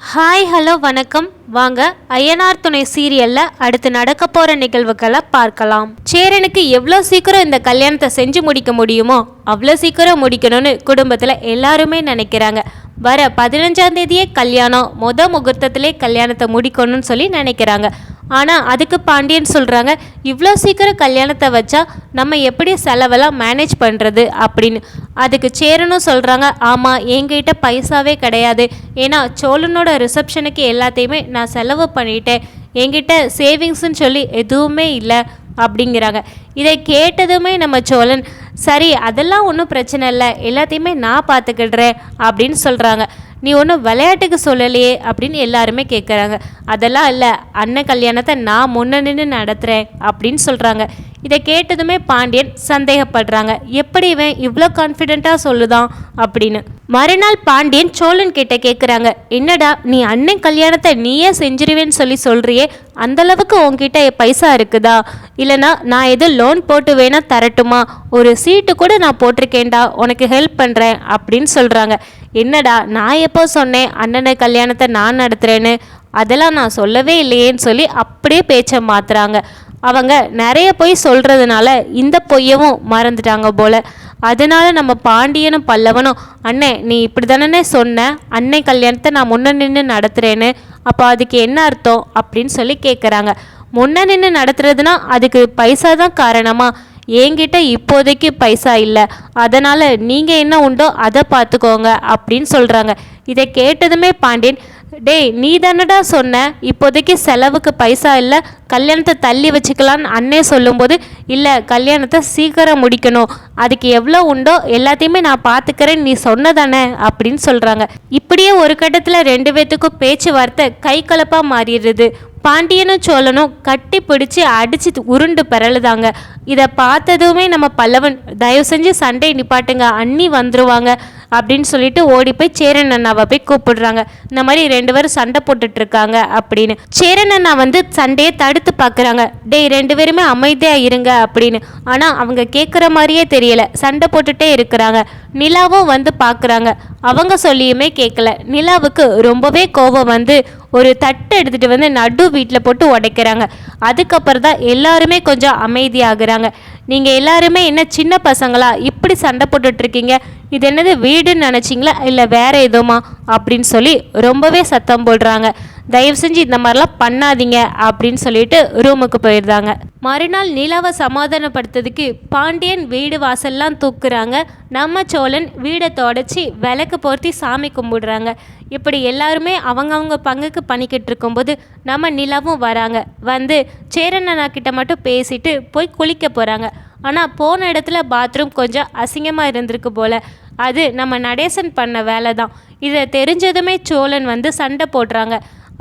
Hi hello வணக்கம். வாங்க ஐயனார் துணை சீரியல்ல அடுத்து நடக்க போற நிகழ்வுகளை பார்க்கலாம். சேரனுக்கு எவ்வளோ சீக்கிரம் இந்த கல்யாணத்தை செஞ்சு முடிக்க முடியுமோ அவ்வளோ சீக்கிரம் முடிக்கணும்னு குடும்பத்தில் எல்லாருமே நினைக்கிறாங்க. வர பதினஞ்சாம் தேதியே கல்யாணம் முத முகூர்த்தத்திலே கல்யாணத்தை முடிக்கணும்னு சொல்லி நினைக்கிறாங்க. ஆனால் அதுக்கு பாண்டியன் சொல்கிறாங்க இவ்வளோ சீக்கிரம் கல்யாணத்தை வச்சா நம்ம எப்படி செலவெல்லாம் மேனேஜ் பண்ணுறது அப்படின்னு. அதுக்கு சேரனும் சொல்கிறாங்க ஆமாம் என்கிட்ட பைசாவே கிடையாது. ஏன்னா சோழனோட ரிசப்ஷனுக்கு எல்லாத்தையுமே நான் செலவு பண்ணிட்டேன். என்கிட்ட சேவிங்ஸ்னு சொல்லி எதுவுமே இல்லை அப்படிங்கிறாங்க. இதை கேட்டதுமே நம்ம சோழன் சரி அதெல்லாம் ஒன்றும் பிரச்சனை இல்லை. எல்லாத்தையுமே நான் பார்த்துக்கிடுறேன் அப்படின்னு சொல்கிறாங்க நீ ஒன்றும் விளையாட்டுக்கு சொல்லலையே அப்படின்னு எல்லாருமே கேட்குறாங்க அதெல்லாம் இல்லை அண்ணன் கல்யாணத்தை நான் முன்ன நின்று நடத்துகிறேன் அப்படின்னு சொல்கிறாங்க இதை கேட்டதுமே பாண்டியன் சந்தேகப்படுறாங்க. எப்படி இவன் இவ்வளோ கான்ஃபிடெண்ட்டாக சொல்லுதான் அப்படின்னு. மறுநாள் பாண்டியன் சோழன் கிட்ட கேட்குறாங்க என்னடா நீ அண்ணன் கல்யாணத்தை நீயே செஞ்சிருவேன்னு சொல்லி சொல்கிறியே அந்தளவுக்கு உன்கிட்ட பைசா இருக்குதா? இல்லைனா நான் எது லோன் போட்டு வேணால் தரட்டுமா? ஒரு சீட்டு கூட நான் போட்டிருக்கேன்டா உனக்கு ஹெல்ப் பண்ணுறேன் அப்படின்னு சொல்கிறாங்க என்னடா நான் எப்போ சொன்னேன் அண்ணனை கல்யாணத்தை நான் நடத்துகிறேன்னு அதெல்லாம் நான் சொல்லவே இல்லையேன்னு சொல்லி அப்படியே பேச்சை மாற்றுறாங்க அவங்க நிறைய பொய் சொல்கிறதுனால இந்த பொய்யவும் மறந்துட்டாங்க போல. அதனால் நம்ம பாண்டியனும் பல்லவனும் அண்ணே நீ இப்படி தானே சொன்ன? அன்னை கல்யாணத்தை நான் முன்ன நின்று நடத்துகிறேன்னு அப்போ அதுக்கு என்ன அர்த்தம்? அப்படின்னு சொல்லி கேட்குறாங்க முன்ன நின்று நடத்துறதுனா அதுக்கு பைசா தான் காரணமாக என்கிட்ட இப்போதைக்கு பைசா இல்லை. அதனால் நீங்கள் என்ன உண்டோ அதை பார்த்துக்கோங்க அப்படின்னு சொல்கிறாங்க இதை கேட்டதுமே பாண்டியன் டேய் நீ தானடா சொன்ன? இப்போதைக்கு செலவுக்கு பைசா இல்லை கல்யாணத்தை தள்ளி வச்சுக்கலான்னு அண்ணே சொல்லும்போது இல்லை கல்யாணத்தை சீக்கிரம் முடிக்கணும். அதுக்கு எவ்வளோ உண்டோ எல்லாத்தையுமே நான் பார்த்துக்கிறேன் நீ சொன்னதானே? அப்படின்னு சொல்கிறாங்க இப்படியே ஒரு கட்டத்தில் ரெண்டு பேத்துக்கும் பேச்சுவார்த்தை கை கலப்பாக மாறிடுது. பாண்டியனும் சோழனும் கட்டி பிடிச்சி அடிச்சு உருண்டு பிறழுதாங்க இதை பார்த்ததுமே நம்ம பல்லவன் தயவு செஞ்சு சண்டை நிப்பாட்டுங்க அண்ணி வந்துருவாங்க. அப்படின்னு சொல்லிட்டு ஓடி போய் சேரன் அண்ணாவை போய் கூப்பிடுறாங்க. இந்த மாதிரி ரெண்டு பேரும் சண்டை போட்டுட்டு இருக்காங்க அப்படின்னு. சேரன் அண்ணா வந்து சண்டையை தடுத்து பார்க்குறாங்க. டேய் ரெண்டு பேருமே அமைதியாக இருங்க அப்படின்னு. ஆனால் அவங்க கேட்குற மாதிரியே தெரியல. சண்டை போட்டுட்டே இருக்கிறாங்க. நிலாவும் வந்து பார்க்குறாங்க அவங்க சொல்லியுமே கேட்கல நிலாவுக்கு ரொம்பவே கோபம் வந்து ஒரு தட்டு எடுத்துகிட்டு வந்து நடு வீட்டில் போட்டு உடைக்கிறாங்க. அதுக்கப்புறம் தான் எல்லாருமே கொஞ்சம் அமைதியாகிறாங்க. நீங்கள் எல்லாருமே என்ன சின்ன பசங்களா? இப்படி சண்டை போட்டுட்ருக்கீங்க. இது என்னது வீடுன்னு நினச்சிங்களா? இல்லை வேறு எதுவுமா அப்படின்னு சொல்லி ரொம்பவே சத்தம் போடுறாங்க. தயவு செஞ்சு இந்த மாதிரிலாம் பண்ணாதீங்க அப்படின்னு சொல்லிட்டு ரூமுக்கு போயிடுறாங்க மறுநாள் நிலாவை சமாதானப்படுத்துறதுக்கு பாண்டியன் வீடு வாசல்லாம் தூக்குறாங்க. நம்ம சோழன் வீடை தொடச்சி விளக்கு போர்த்தி சாமி கும்பிடுறாங்க. இப்படி எல்லாருமே அவங்கவுங்க பங்குக்கு பண்ணிக்கிட்டு இருக்கும்போது நம்ம நிலாவும் வராங்க. வந்து சேரண்ணா கிட்ட மட்டும் பேசிட்டு போய் குளிக்க போகிறாங்க ஆனால் போன இடத்துல பாத்ரூம் கொஞ்சம் அசிங்கமாக இருந்திருக்கு போல். அது நம்ம நடேசன் பண்ண வேலை தான் இதை தெரிஞ்சதுமே சோழன் வந்து சண்டை போடுறாங்க.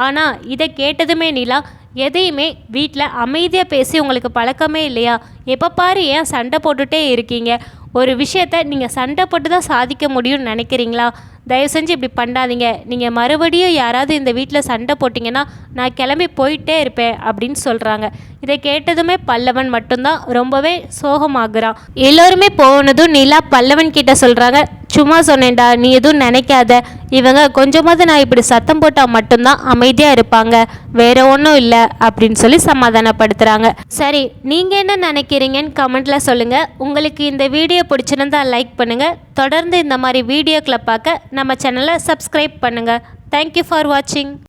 ஆனால் இதை கேட்டதுமே நிலா எதையுமே வீட்டில் அமைதியாக பேசி உங்களுக்கு பழக்கமே இல்லையா? எப்போ பாரு ஏன் சண்டை போட்டுகிட்டே இருக்கீங்க? ஒரு விஷயத்த நீங்கள் சண்டை போட்டு தான் சாதிக்க முடியும்னு நினைக்கிறீங்களா? தயவு செஞ்சு இப்படி பண்ணாதீங்க. நீங்கள் மறுபடியும் யாராவது இந்த வீட்டில் சண்டை போட்டிங்கன்னா நான் கிளம்பி போயிட்டே இருப்பேன் அப்படின்னு சொல்கிறாங்க இதை கேட்டதுமே பல்லவன் மட்டும்தான் ரொம்பவே சோகமாகறான். எல்லோருமே போனதும் நிலா பல்லவன் கிட்ட சொல்கிறாங்க சும்மா சொன்னேன்டா நீ எதுவும் நினைக்காத. இவங்க கொஞ்சமாவது நான் இப்படி சத்தம் போட்டால் மட்டும்தான் அமைதியாக இருப்பாங்க. வேற ஒன்றும் இல்லை அப்படின்னு சொல்லி சமாதானப்படுத்துகிறாங்க சரி நீங்கள் என்ன நினைக்கிறீங்கன்னு கமெண்ட்டில் சொல்லுங்கள் உங்களுக்கு இந்த வீடியோ பிடிச்சிருந்தா லைக் பண்ணுங்கள் தொடர்ந்து இந்த மாதிரி வீடியோக்களை பார்க்க நம்ம சேனலை சப்ஸ்கிரைப் பண்ணுங்கள் தேங்க்யூ ஃபார் வாட்சிங்